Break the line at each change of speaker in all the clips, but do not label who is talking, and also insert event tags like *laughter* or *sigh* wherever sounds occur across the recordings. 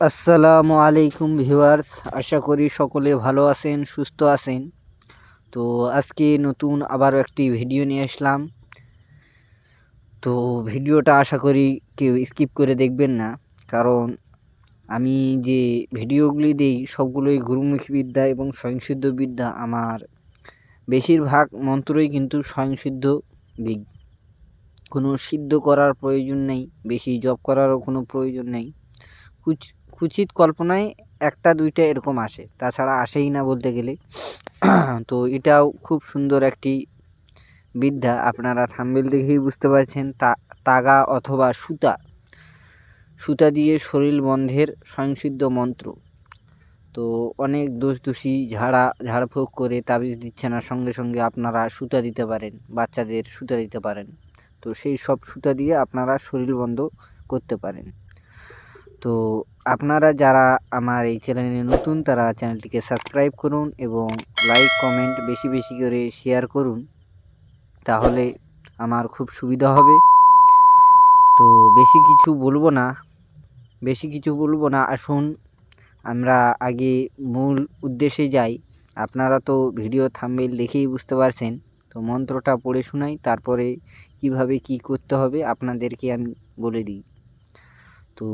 আসসালামু আলাইকুম ভিউয়ার্স, আশা করি সকলে ভালো আছেন, সুস্থ আছেন। তো আজকে নতুন আবারও একটি ভিডিও নিয়ে আসলাম। তো ভিডিওটা আশা করি কেউ স্কিপ করে দেখবেন না, কারণ আমি যে ভিডিওগুলি দিই, সবগুলোই গুরুমুখী বিদ্যা এবং স্বয়ংসিদ্ধ বিদ্যা। আমার বেশিরভাগ মন্ত্রই কিন্তু স্বয়ংসিদ্ধ দিক। কোনো সিদ্ধ করার প্রয়োজন নেই, বেশি জব করারও কোনো প্রয়োজন নেই। কুচিত কল্পনায় একটা, দুইটা এরকম আসে। তাছাড়া আসেই না বলতে গেলে। তো এটাও খুব সুন্দর একটি বিদ্যা। আপনারা থাম্বেল দেখেই বুঝতে পারছেন, তা, তাগা অথবা সুতা। সুতা দিয়ে শরীর বন্ধের স্বয়ংসিদ্ধ মন্ত্র। তো অনেক দোষ দোষী ঝাড়া, ঝাড়ফুঁক করে তাবিজ দিচ্ছে না সঙ্গে সঙ্গে আপনারা সুতা দিতে পারেন, বাচ্চাদের সুতা দিতে পারেন। তো সেই সব সুতা দিয়ে আপনারা শরীর বন্ধ করতে পারেন। তো আপনারা যারা আমার এই চ্যানেলে নতুন, তারা চ্যানেলটিকে সাবস্ক্রাইব করুন এবং লাইক কমেন্ট বেশি বেশি করে শেয়ার করুন। তাহলে আমার খুব সুবিধা হবে। তো বেশি কিছু বলব না, বেশি কিছু বলব না। আসুন, আমরা আগে মূল উদ্দেশ্যে যাই। আপনারা তো ভিডিও থাম্বেল দেখেই বুঝতে পারছেন। তো মন্ত্রটা পড়ে শোনাই, তারপরে কীভাবে কি করতে হবে আপনাদেরকে আমি বলে দিই। তো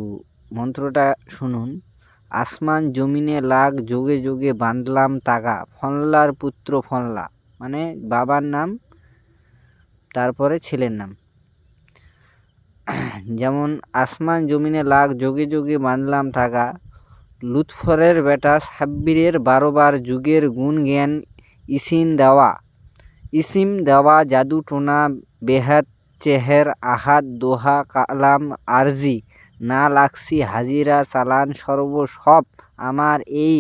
মন্ত্রটা শুনুন। আসমান জমিনে লাগ যোগে যোগে বাঁধলাম তাগা ফনলার পুত্র ফনলা মানে বাবার নাম, তারপরে ছেলের নাম। যেমন আসমান জমিনে লাগ যোগে যোগে বাঁধলাম তাগা, লুৎফরের বেটা সাব্বিরের বারোবার যুগের গুণ জ্ঞান ইসিন দেওয়া। ইসিম দেওয়া জাদু টোনা, বেহাত চেহের, আহাত দোহা, কালাম আরজি। না লাগছি হাজিরা, চালান সর্ব সব আমার এই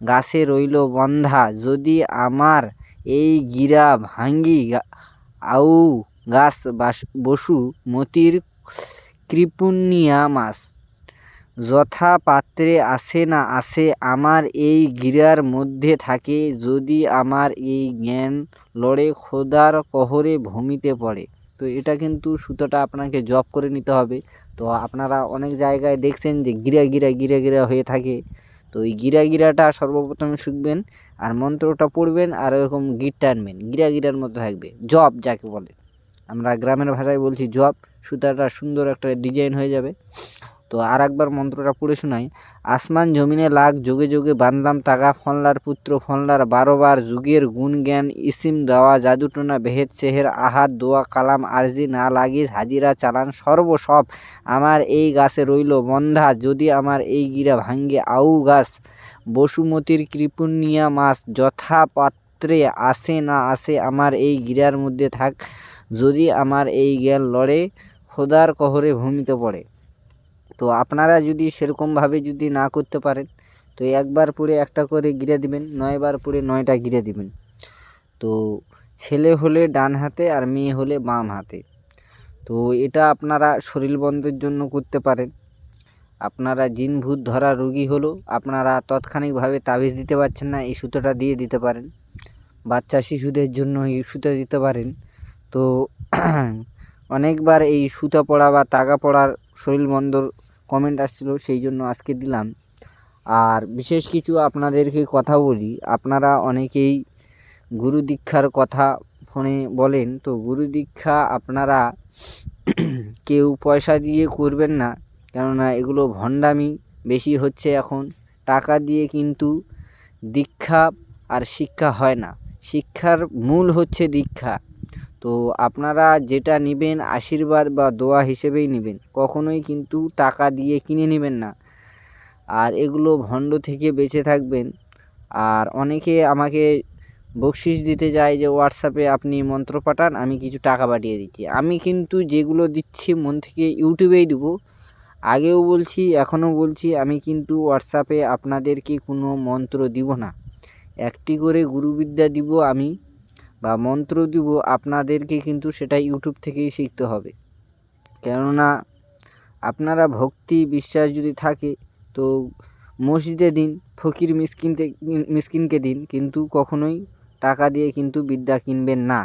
গাছে রইল বন্ধা। যদি আমার এই গিরা ভাঙ্গি আউ গাছ বাস মতির কৃপুণ্যিয়া মাছ। যথা পাত্রে আসে না আসে আমার এই গিরার মধ্যে থাকে, যদি আমার এই জ্ঞান লড়ে, খোদার কহরে ভূমিতে পড়ে। তো এটা কিন্তু সুতোটা আপনাকে জব করে নিতে হবে। তো আপনারা অনেক জায়গায় দেখছেন যে গিরা গিরা গিরা গিরা হয়ে থাকে। তো এই গিরা গিরাটা সর্বপ্রথমে শিখবেন আর মন্ত্রটা পড়বেন আর এরকম গিট টানবেন গিরা গিরার মতো থাকবে জব যাকে বলে। আমরা গ্রামের ভাষায় বলছি জব, সুতাটা সুন্দর একটা ডিজাইন হয়ে যাবে। তো আর একবার মন্ত্রটা পড়ে শোনাই। আসমান জমিনে লাগ যোগে যোগে বাঁধলাম তাগা ফনলার পুত্র ফনলার বারোবার যুগের গুণ জ্ঞান ইসিম, দেওয়া, জাদুটোনা, বেহেদ চেহের আহাত দোয়া, কালাম, আরজি, না লাগিস, হাজিরা, চালান সর্বসব আমার এই গাছে রইল বন্ধা। যদি আমার এই গিরা ভাঙ্গে আউ গাছ, বসুমতির কৃপুণিয়া মাছ যথা পাত্রে আসে না আসে আমার এই গিরার মধ্যে থাক। যদি আমার এই জ্ঞান লড়ে, খোদার কহরে ভূমিতে পড়ে। তো আপনারা যদি সেরকমভাবে যদি না করতে পারেন, তো একবার পরে একটা করে গিরে দিবেন, নয়বার পরে নয়টা গিরে দিবেন। তো ছেলে হলে ডান হাতে আর মেয়ে হলে বাম হাতে। তো এটা আপনারা শরীর বন্ধের জন্য করতে পারেন। আপনারা জিন ভূত ধরা রুগী হলো, আপনারা তৎক্ষণিকভাবে তাবিজ দিতে পারছেন না, এই সুতোটা দিয়ে দিতে পারেন। বাচ্চা শিশুদের জন্য এই সুতো দিতে পারেন। তো *clears throat* অনেকবার এই সুতা পড়া বা তাগা পড়ার শরীর বন্ধর কমেন্ট আসছিল, সেই জন্য আজকে দিলাম। আর বিশেষ কিছু আপনাদেরকে কথা বলি। আপনারা অনেকেই গুরু দীক্ষার কথা ফোনে বলেন, তো গুরু দীক্ষা আপনারা *clears throat* কেউ পয়সা দিয়ে করবেন না, কেননা এগুলো ভণ্ডামি বেশি হচ্ছে এখন। টাকা দিয়ে কিন্তু দীক্ষা আর শিক্ষা হয় না। শিক্ষার মূল হচ্ছে দীক্ষা। তো আপনারা যেটা নেবেন আশীর্বাদ বা দোয়া হিসেবেই নেবেন। কখনোই কিন্তু টাকা দিয়ে কিনে নেবেন না। আর এগুলো ভণ্ড থেকে বেঁচে থাকবেন। আর অনেকে আমাকে বকশিস দিতে যায় যে, হোয়াটসঅ্যাপে আপনি মন্ত্র পাঠান, আমি কিছু টাকা পাঠিয়ে দিচ্ছি। আমি কিন্তু যেগুলো দিচ্ছি মন থেকে ইউটিউবেই দেবো। আগেও বলছি, এখনও বলছি, আমি কিন্তু হোয়াটসঅ্যাপে আপনাদেরকে কোনো মন্ত্র দিব না। একটি করে গুরুবিদ্যা দিব আমি। বা মন্ত্র দিব, আপনাদেরকে কিন্তু সেটা ইউটিউব থেকেই শিখতে হবে। কেননা, আপনারা ভক্তি, বিশ্বাস যদি থাকে, তো মসজিদে দিন, ফকির মিসকিন মিসকিনকে দিন, কিন্তু কখনোই টাকা দিয়ে কিন্তু বিদ্যা কিনবেন না।